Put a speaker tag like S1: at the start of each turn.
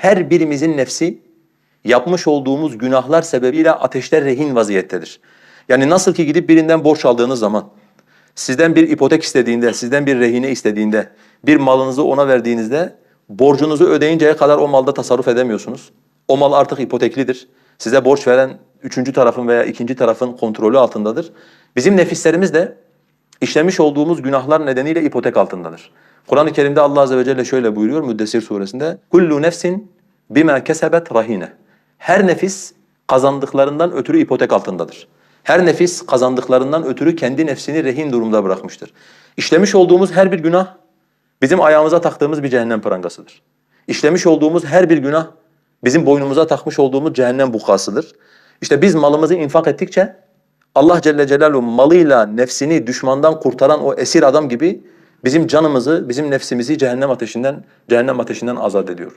S1: her birimizin nefsi yapmış olduğumuz günahlar sebebiyle ateşte rehin vaziyettedir. Yani nasıl ki gidip birinden borç aldığınız zaman, sizden bir ipotek istediğinde, sizden bir rehine istediğinde, bir malınızı ona verdiğinizde borcunuzu ödeyinceye kadar o malda tasarruf edemiyorsunuz. O mal artık ipoteklidir. Size borç veren üçüncü tarafın veya ikinci tarafın kontrolü altındadır. Bizim nefislerimiz de işlemiş olduğumuz günahlar nedeniyle ipotek altındadır. Kur'an-ı Kerim'de Allah azze ve celle şöyle buyuruyor Müddessir suresinde: "Kullu nefsin bima kesebet rahine." Her nefis kazandıklarından ötürü ipotek altındadır. Her nefis kazandıklarından ötürü kendi nefsini rehin durumda bırakmıştır. İşlemiş olduğumuz her bir günah bizim ayağımıza taktığımız bir cehennem prangasıdır. İşlemiş olduğumuz her bir günah bizim boynumuza takmış olduğumuz cehennem bukasıdır. İşte biz malımızı infak ettikçe Allah Celle Celaluhu malıyla nefsini düşmandan kurtaran o esir adam gibi bizim canımızı, bizim nefsimizi cehennem ateşinden cehennem ateşinden azat ediyor.